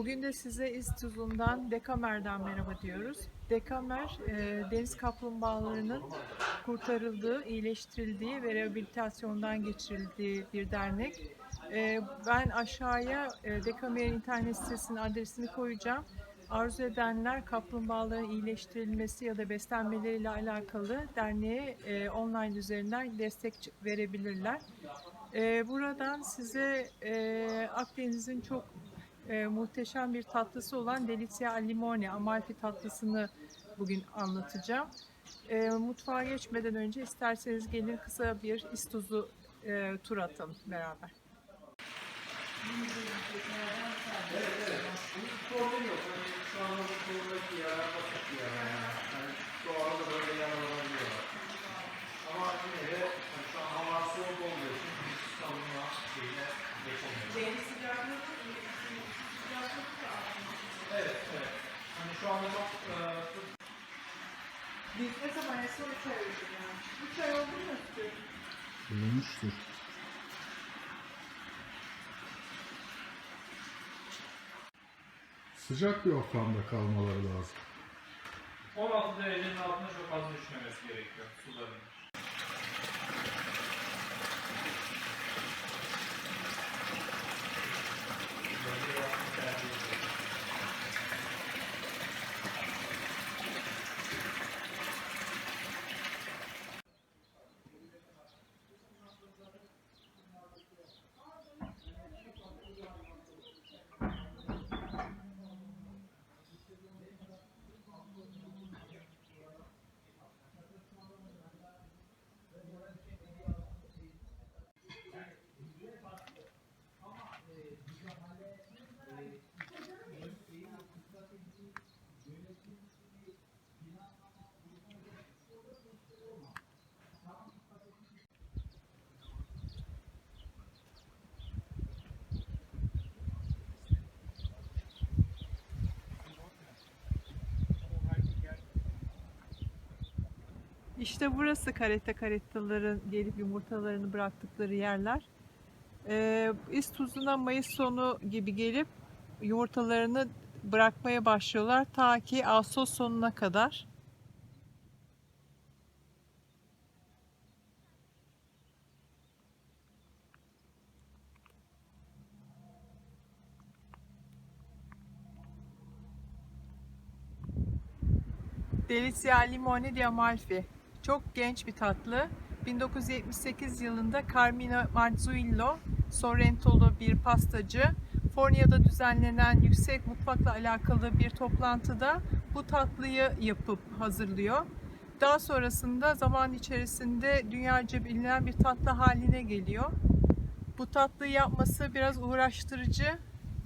Bugün de size İstuzun'dan Dekamer'den merhaba diyoruz. Dekamer, e, deniz kaplumbağalarının kurtarıldığı, iyileştirildiği ve rehabilitasyondan geçirildiği bir dernek. E, ben aşağıya e, Dekamer'in internet sitesinin adresini koyacağım. Arzu edenler kaplumbağaların iyileştirilmesi ya da beslenmeleriyle alakalı derneğe e, online üzerinden destek verebilirler. E, buradan size e, Akdeniz'in çok e, muhteşem bir tatlısı olan Delicia al limone, Amalfi tatlısını bugün anlatacağım. E, mutfağa geçmeden önce isterseniz gelin kısa bir istuzu e, tur atalım beraber. problem yok. Ne zaman en son 3 ay oldu yani. 3 ay oldu mu? Olmuştur. Sıcak bir ortamda kalmaları lazım. 16 derecenin altına çok fazla düşmemesi gerekiyor suların. İşte burası karetta karettaların gelip yumurtalarını bıraktıkları yerler. Ee, İstuzun'a Mayıs sonu gibi gelip yumurtalarını bırakmaya başlıyorlar ta ki Ağustos sonuna kadar. Delicia Limone di Amalfi. Çok genç bir tatlı. 1978 yılında Carmine Marzullo, Sorrentolu bir pastacı, Fornia'da düzenlenen yüksek mutfakla alakalı bir toplantıda bu tatlıyı yapıp hazırlıyor. Daha sonrasında zaman içerisinde dünyaca bilinen bir tatlı haline geliyor. Bu tatlıyı yapması biraz uğraştırıcı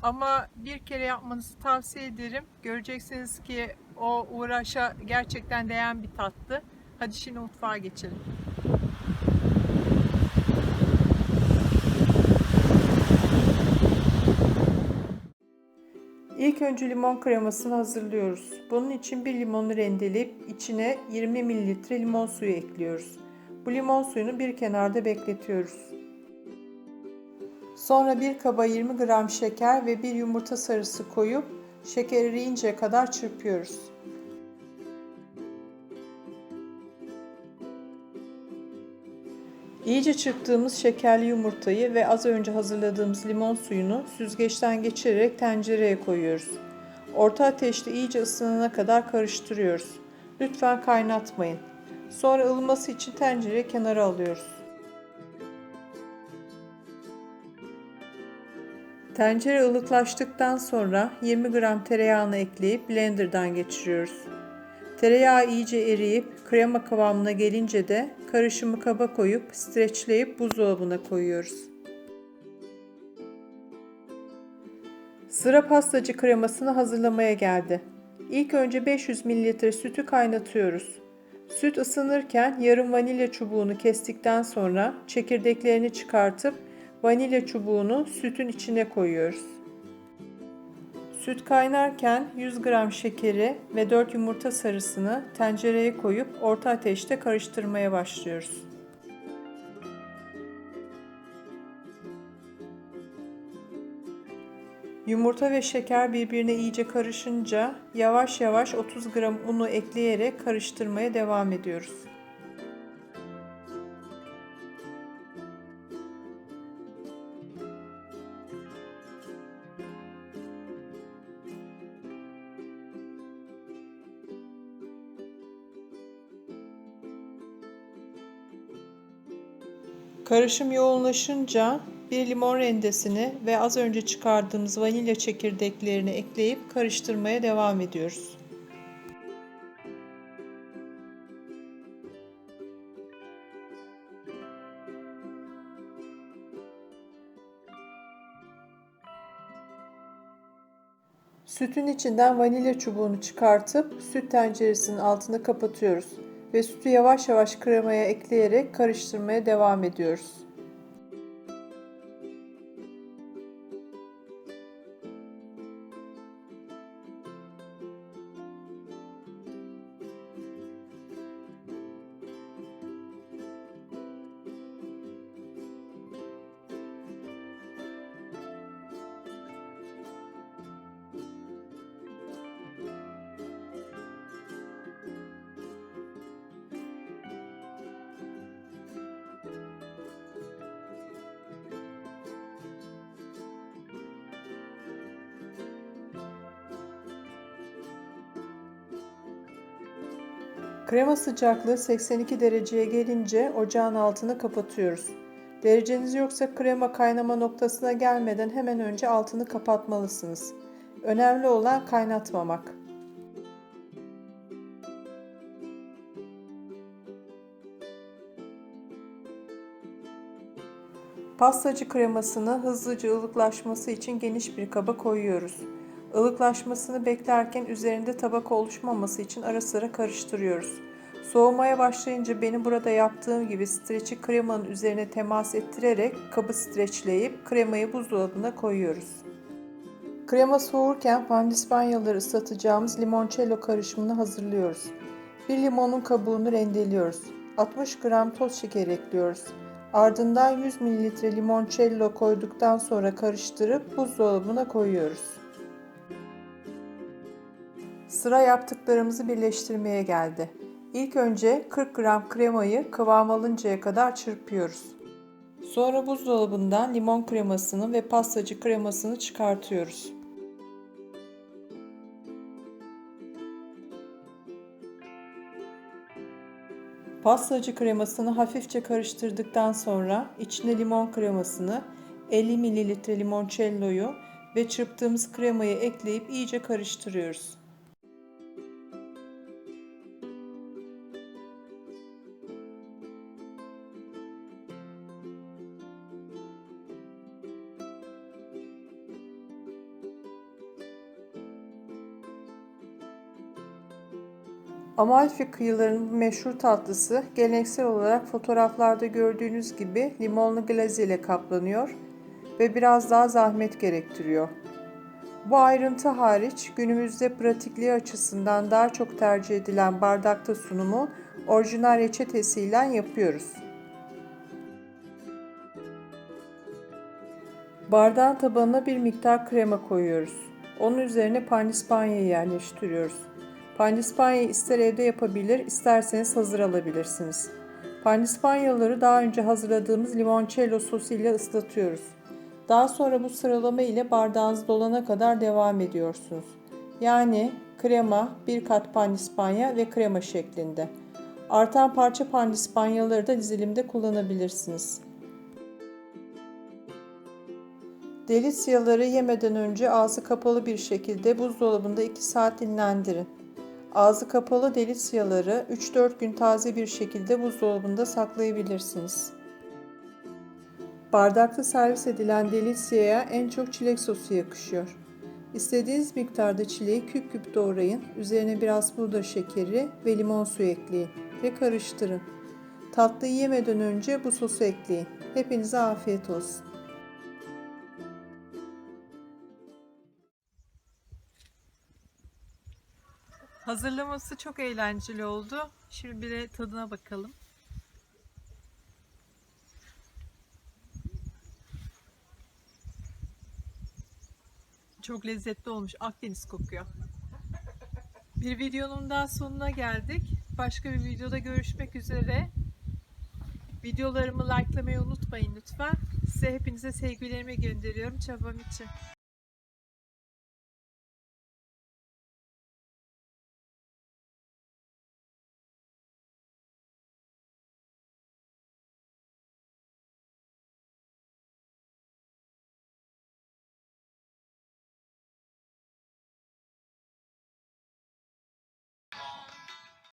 ama bir kere yapmanızı tavsiye ederim. Göreceksiniz ki o uğraşa gerçekten değen bir tatlı. Hadi şimdi mutfağa geçelim. İlk önce limon kremasını hazırlıyoruz. Bunun için bir limonu rendeleyip içine 20 ml limon suyu ekliyoruz. Bu limon suyunu bir kenarda bekletiyoruz. Sonra bir kaba 20 gram şeker ve bir yumurta sarısı koyup şeker eriyinceye kadar çırpıyoruz. İyice çırptığımız şekerli yumurtayı ve az önce hazırladığımız limon suyunu süzgeçten geçirerek tencereye koyuyoruz. Orta ateşte iyice ısınana kadar karıştırıyoruz. Lütfen kaynatmayın. Sonra ılıması için tencereyi kenara alıyoruz. Tencere ılıklaştıktan sonra 20 gram tereyağını ekleyip blenderdan geçiriyoruz. Tereyağı iyice eriyip krema kıvamına gelince de karışımı kaba koyup streçleyip buzdolabına koyuyoruz. Sıra pastacı kremasını hazırlamaya geldi. İlk önce 500 ml sütü kaynatıyoruz. Süt ısınırken yarım vanilya çubuğunu kestikten sonra çekirdeklerini çıkartıp vanilya çubuğunu sütün içine koyuyoruz. Süt kaynarken 100 gram şekeri ve 4 yumurta sarısını tencereye koyup orta ateşte karıştırmaya başlıyoruz. Yumurta ve şeker birbirine iyice karışınca yavaş yavaş 30 gram unu ekleyerek karıştırmaya devam ediyoruz. Karışım yoğunlaşınca bir limon rendesini ve az önce çıkardığımız vanilya çekirdeklerini ekleyip karıştırmaya devam ediyoruz. Sütün içinden vanilya çubuğunu çıkartıp süt tenceresinin altını kapatıyoruz ve sütü yavaş yavaş kremaya ekleyerek karıştırmaya devam ediyoruz. Krema sıcaklığı 82 dereceye gelince ocağın altını kapatıyoruz. Dereceniz yoksa krema kaynama noktasına gelmeden hemen önce altını kapatmalısınız. Önemli olan kaynatmamak. Pastacı kremasını hızlıca ılıklaşması için geniş bir kaba koyuyoruz. Ilıklaşmasını beklerken üzerinde tabak oluşmaması için ara sıra karıştırıyoruz. Soğumaya başlayınca benim burada yaptığım gibi streçi kremanın üzerine temas ettirerek kabı streçleyip kremayı buzdolabına koyuyoruz. Krema soğurken pandispanyaları ıslatacağımız limoncello karışımını hazırlıyoruz. Bir limonun kabuğunu rendeliyoruz. 60 gram toz şeker ekliyoruz. Ardından 100 ml limoncello koyduktan sonra karıştırıp buzdolabına koyuyoruz. Sıra yaptıklarımızı birleştirmeye geldi. İlk önce 40 gram kremayı kıvam alıncaya kadar çırpıyoruz. Sonra buzdolabından limon kremasını ve pastacı kremasını çıkartıyoruz. Pastacı kremasını hafifçe karıştırdıktan sonra içine limon kremasını, 50 ml limoncello'yu ve çırptığımız kremayı ekleyip iyice karıştırıyoruz. Amalfi kıyılarının meşhur tatlısı geleneksel olarak fotoğraflarda gördüğünüz gibi limonlu glaze ile kaplanıyor ve biraz daha zahmet gerektiriyor. Bu ayrıntı hariç günümüzde pratikliği açısından daha çok tercih edilen bardakta sunumu orijinal reçetesiyle yapıyoruz. Bardağın tabanına bir miktar krema koyuyoruz. Onun üzerine pandispanyayı yerleştiriyoruz. Pandispanyayı ister evde yapabilir, isterseniz hazır alabilirsiniz. Pandispanyaları daha önce hazırladığımız limoncello sosu ile ıslatıyoruz. Daha sonra bu sıralama ile bardağınız dolana kadar devam ediyorsunuz. Yani krema, bir kat pandispanya ve krema şeklinde. Artan parça pandispanyaları da dizilimde kullanabilirsiniz. Delisyaları yemeden önce ağzı kapalı bir şekilde buzdolabında 2 saat dinlendirin. Ağzı kapalı delisyaları 3-4 gün taze bir şekilde buzdolabında saklayabilirsiniz. Bardakta servis edilen delisyaya en çok çilek sosu yakışıyor. İstediğiniz miktarda çileği küp küp doğrayın, üzerine biraz pudra şekeri ve limon suyu ekleyin ve karıştırın. Tatlıyı yemeden önce bu sosu ekleyin. Hepinize afiyet olsun. Hazırlaması çok eğlenceli oldu. Şimdi bir de tadına bakalım. Çok lezzetli olmuş. Akdeniz kokuyor. Bir videonun daha sonuna geldik. Başka bir videoda görüşmek üzere. Videolarımı likelamayı unutmayın lütfen. Size hepinize sevgilerimi gönderiyorum çabam için.